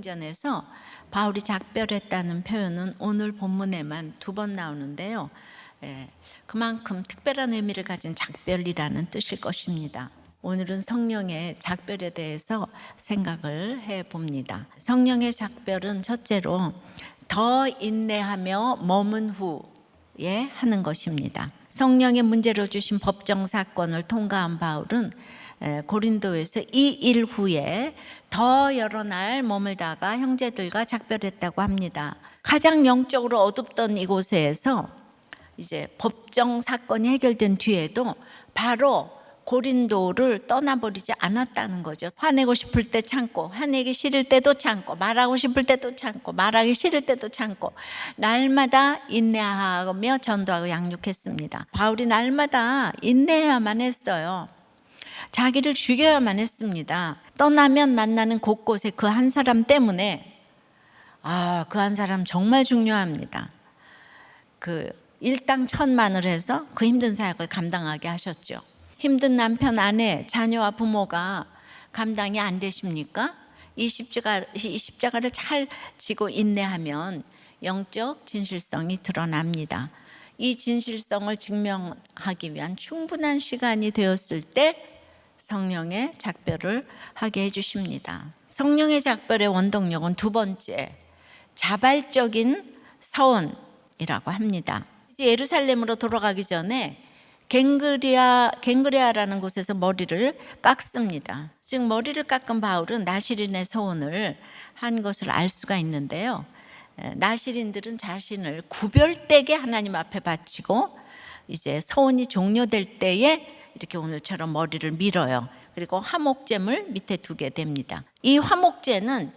사도행전에서 바울이 작별했다는 표현은 오늘 본문에만 두 번 나오는데요. 예, 그만큼 특별한 의미를 가진 작별이라는 뜻일 것입니다. 오늘은 성령의 작별에 대해서 생각을 해 봅니다. 성령의 작별은 첫째로 더 인내하며 머문 후에 하는 것입니다. 성령의 문제로 주신 법정 사건을 통과한 바울은 에, 고린도에서 이 일 후에 더 여러 날 머물다가 형제들과 작별했다고 합니다. 가장 영적으로 어둡던 이곳에서 이제 법정 사건이 해결된 뒤에도 바로 고린도를 떠나버리지 않았다는 거죠. 화내고 싶을 때 참고, 화내기 싫을 때도 참고, 말하고 싶을 때도 참고, 말하기 싫을 때도 참고, 날마다 인내하며 전도하고 양육했습니다. 바울이 날마다 인내해야만 했어요. 자기를 죽여야만 했습니다. 떠나면 만나는 곳곳에 그 한 사람 때문에 아, 그 한 사람 정말 중요합니다. 그 일당 천만을 해서 그 힘든 사역을 감당하게 하셨죠. 힘든 남편, 아내, 자녀와 부모가 감당이 안 되십니까? 이 십자가 이 십자가를 잘 지고 인내하면 영적 진실성이 드러납니다. 이 진실성을 증명하기 위한 충분한 시간이 되었을 때 성령의 작별을 하게 해 주십니다. 성령의 작별의 원동력은 두 번째 자발적인 서원이라고 합니다. 이제 예루살렘으로 돌아가기 전에 갱그리아 갱그레아라는 곳에서 머리를 깎습니다. 즉 머리를 깎은 바울은 나시린의 서원을 한 것을 알 수가 있는데요. 에, 나시린들은 자신을 구별되게 하나님 앞에 바치고 이제 서원이 종료될 때에 이렇게 오늘처럼 머리를 밀어요. 그리고 화목잼을 밑에 두게 됩니다. 이 화목제는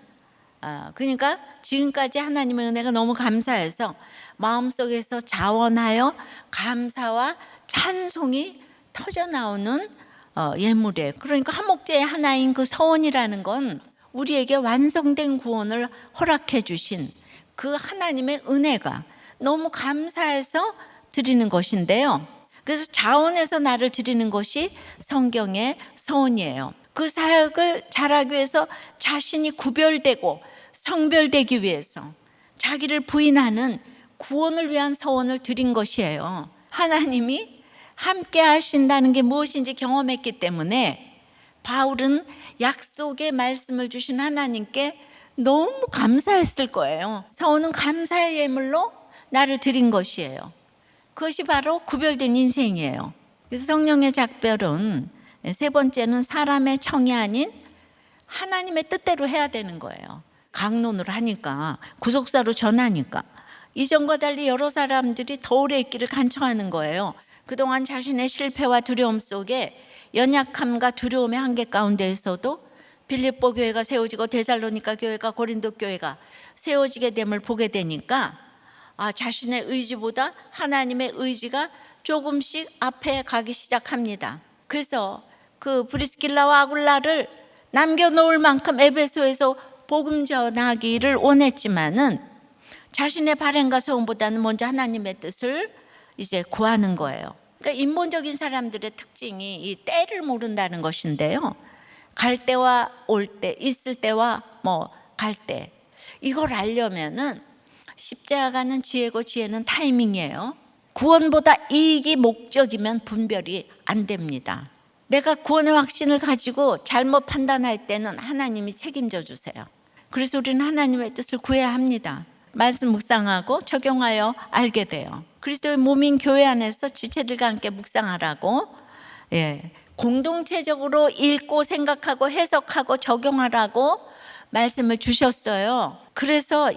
아, 그러니까 지금까지 하나님의 은혜가 너무 감사해서 마음속에서 자원하여 감사와 찬송이 터져 나오는 어, 예물이에요. 그러니까 화목제의 하나인 그 서원이라는 건 우리에게 완성된 구원을 허락해 주신 그 하나님의 은혜가 너무 감사해서 드리는 것인데요. 그래서 자원해서 나를 드리는 것이 성경의 서원이에요. 그 사역을 잘하기 위해서 자신이 구별되고 성별되기 위해서 자기를 부인하는 구원을 위한 서원을 드린 것이에요. 하나님이 함께 하신다는 게 무엇인지 경험했기 때문에 바울은 약속의 말씀을 주신 하나님께 너무 감사했을 거예요. 서원은 감사의 예물로 나를 드린 것이에요. 그것이 바로 구별된 인생이에요. 그래서 성령의 작별은 세 번째는 사람의 청이 아닌 하나님의 뜻대로 해야 되는 거예요. 강론으로 하니까 구속사로 전하니까 이전과 달리 여러 사람들이 더 오래 있기를 간청하는 거예요. 그동안 자신의 실패와 두려움 속에 연약함과 두려움의 한계 가운데에서도 빌립보 교회가 세워지고 데살로니가 교회가 고린도 교회가 세워지게 됨을 보게 되니까 아, 자신의 의지보다 하나님의 의지가 조금씩 앞에 가기 시작합니다. 그래서 그 브리스길라와 아굴라를 남겨놓을 만큼 에베소에서 복음 전하기를 원했지만은 자신의 발행과 소원보다는 먼저 하나님의 뜻을 이제 구하는 거예요. 그러니까 인본적인 사람들의 특징이 이 때를 모른다는 것인데요. 갈 때와 올 때, 있을 때와 뭐 갈 때. 이걸 알려면은 십자가는 지혜고 지혜는 타이밍이에요. 구원보다 이익이 목적이면 분별이 안 됩니다. 내가 구원의 확신을 가지고 잘못 판단할 때는 하나님이 책임져 주세요. 그래서 우리는 하나님의 뜻을 구해야 합니다. 말씀 묵상하고 적용하여 알게 돼요. 그리스도의 몸인 교회 안에서 지체들과 함께 묵상하라고 예, 공동체적으로 읽고 생각하고 해석하고 적용하라고 말씀을 주셨어요. 그래서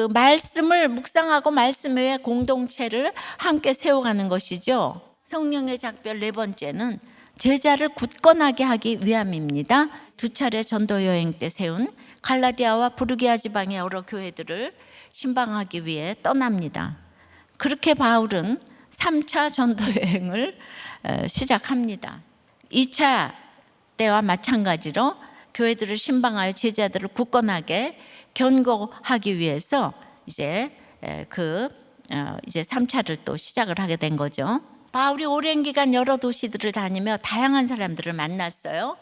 그 말씀을 묵상하고 말씀 외에 공동체를 함께 세워가는 것이죠. 성령의 작별 네 번째는 제자를 굳건하게 하기 위함입니다. 두 차례 전도 여행 때 세운 갈라디아와 부르기아 지방의 여러 교회들을 신방하기 위해 떠납니다. 그렇게 바울은 3차 전도 여행을 어, 시작합니다. 2차 때와 마찬가지로 교회들을 신방하여 제자들을 굳건하게 견고하기 위해서 이제 에, 그 어, 이제 3차를 또 시작을 하게 된 거죠. 바울이 오랜 기간 여러 도시들을 다니며 다양한 사람들을 만났어요.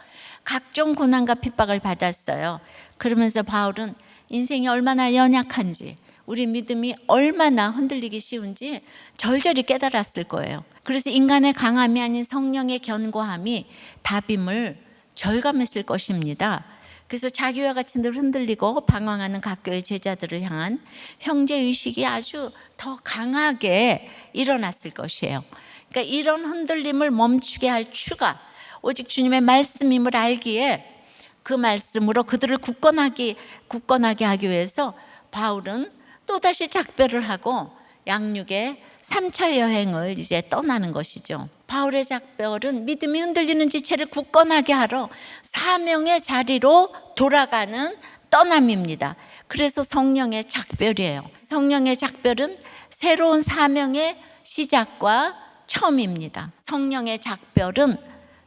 각종 고난과 핍박을 받았어요. 그러면서 바울은 인생이 얼마나 연약한지, 우리 믿음이 얼마나 흔들리기 쉬운지 절절히 깨달았을 거예요. 그래서 인간의 강함이 아닌 성령의 견고함이 답임을 절감했을 것입니다. 그래서 자기와 같이 늘 흔들리고 방황하는 각교의 제자들을 향한 형제 의식이 아주 더 강하게 일어났을 것이에요. 그러니까 이런 흔들림을 멈추게 할 추가, 오직 주님의 말씀임을 알기에 그 말씀으로 그들을 굳건하게 굳건하게 하기 위해서 바울은 또 다시 작별을 하고 양육의 3차 여행을 이제 떠나는 것이죠. 바울의 작별은 믿음이 흔들리는 지체를 굳건하게 하러 사명의 자리로 돌아가는 떠남입니다. 그래서 성령의 작별이에요. 성령의 작별은 새로운 사명의 시작과 처음입니다. 성령의 작별은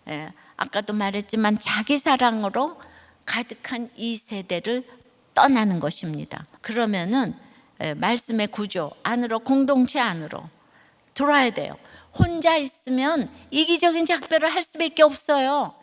예, 아까도 말했지만 자기 사랑으로 가득한 이 세대를 떠나는 것입니다. 그러면은 예, 말씀의 구조 안으로 공동체 안으로 들어와야 돼요. 혼자 있으면 이기적인 작별을 할 수밖에 없어요.